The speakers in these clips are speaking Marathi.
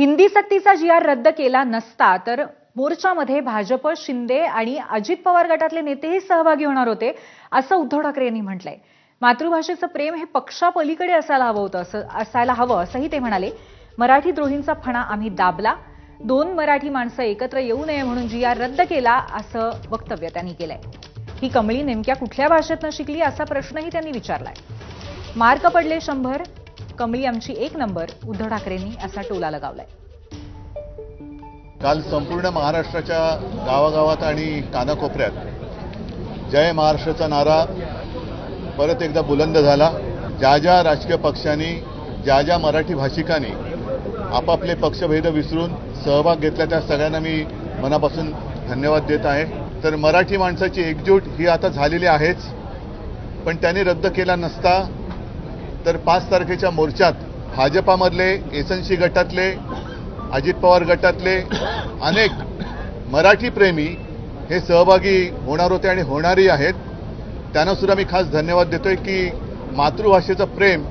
हिंदी सक्तीचा जी आर रद्द केला नसता तर मोर्चामध्ये भाजप शिंदे आणि अजित पवार गटातले नेतेही सहभागी होणार होते असं उद्धव ठाकरे यांनी म्हटलंय. मातृभाषेचं प्रेम हे पक्षापलीकडे असायला हवं होतं असं असायला हवं असंही ते म्हणाले. मराठी द्रोहींचा फणा आम्ही दाबला. दोन मराठी माणसं एकत्र येऊ नये म्हणून जी आर रद्द केला असं वक्तव्य त्यांनी केलंय. ही कमळी नेमक्या कुठल्या भाषेतनं शिकली असा प्रश्नही त्यांनी विचारलाय. मार्क पडले शंभर कमळी आमची एक नंबर उद्धव ठाकरेंनी असा टोला लगावलाय. काल संपूर्ण महाराष्ट्राच्या गावागावात आणि कानाकोपऱ्यात जय महाराष्ट्राचा नारा परत एकदा बुलंद झाला. ज्या ज्या राजकीय पक्षांनी ज्या ज्या मराठी भाषिकांनी आपापले पक्षभेद विसरून सहभाग घेतला त्या सगळ्यांना मी मनापासून धन्यवाद देत आहे. तर मराठी माणसाची एकजूट ही आता झालेली आहेच पण त्यांनी रद्द केला नसता. तर पाच तारखेच्या मोर्चात भाजपामधले एसएनसी गटातले अजित पवार गटातले अनेक मराठी प्रेमी हे सहभागी होणार होते आणि होणारही आहेत. त्यांना सुद्धा मी खास धन्यवाद देतोय की मातृभाषेचं प्रेम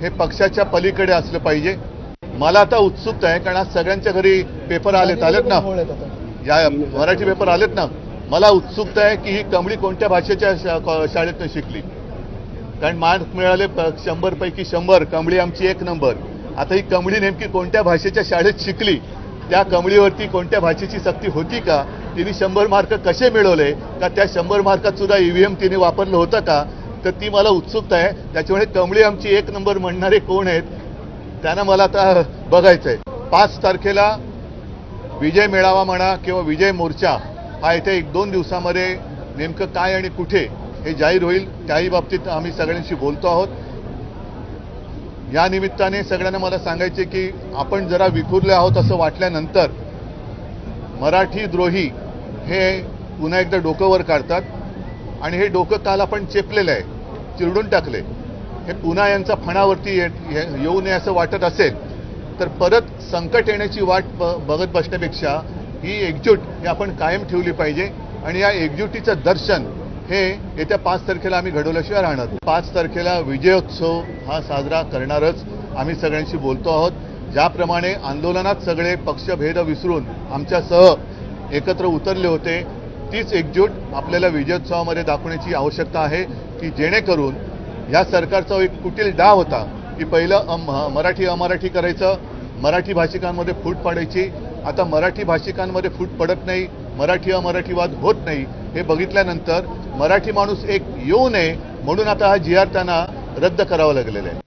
हे पक्षाच्या पलीकडे असलं पाहिजे. मला आता उत्सुकता आहे कारण आज सगळ्यांच्या घरी पेपर आलेत आलेत ना? या मराठी पेपर आलेत ना? मला उत्सुकता आहे की ही कमळी कोणत्या भाषेच्या शाळेतनं शिकली? कारण मार्क मिळाले प- शंभर शंभर. कमळी आमची एक नंबर. आता ही कमळी नेमकी कोणत्या भाषेच्या शाळेत शिकली? त्या कमळीवरती कोणत्या भाषेची सक्ती होती का? तिने शंभर मार्क कसे मिळवले? का त्या शंभर मार्कात सुद्धा ईव्हीएम तिने वापरलं होतं का? तर ती मला उत्सुकता आहे. त्याच्यामुळे कमळी आमची एक नंबर म्हणणारे कोण आहेत त्यांना मला आता बघायचं आहे पाच तारखेला विजय मेळावा म्हणा किंवा विजय मोर्चा हा येत्या एक दोन दिवसामध्ये नेमकं काय आणि कुठे हे जाहीर होईल. त्याही बाबतीत आम्ही सगळ्यांशी बोलतो आहोत. या निमित्ताने सगळ्यांना मला सांगायचे की आपण जरा विखुरले आहोत असं वाटल्यानंतर मराठी द्रोही हे पुन्हा एकदा डोकं वर काढतात आणि हे डोकं काल आपण चेपलेलं आहे चिरडून टाकले हे पुन्हा यांचा फणावरती येऊ नये असं वाटत असेल तर परत संकट येण्याची वाट ब- बघत बसण्यापेक्षा ही एकजूट ही आपण कायम ठेवली पाहिजे आणि या एकजुटीचं दर्शन हे येत्या पाच तारखेला आम्ही घडवल्याशिवाय राहणार पाच तारखेला विजयोत्सव हा साजरा करणारच आम्ही सगळ्यांशी बोलतो आहोत. ज्याप्रमाणे आंदोलनात सगळे पक्षभेद विसरून आमच्यासह एकत्र उतरले होते तीच एकजूट आपल्याला विजयोत्सवामध्ये दाखवण्याची आवश्यकता आहे की जेणेकरून या सरकारचा एक कुटील डाव होता की पहिलं अम मराठी अमराठी करायचं मराठी भाषिकांमध्ये फूट पाडायची. आता मराठी भाषिकांमध्ये फूट पडत नाही मराठी अमराठीवाद होत नाही. हे बघितल्यानंतर मराठी माणूस एक येऊ नये म्हणून आता हा जी त्यांना रद्द करावा लागलेला आहे.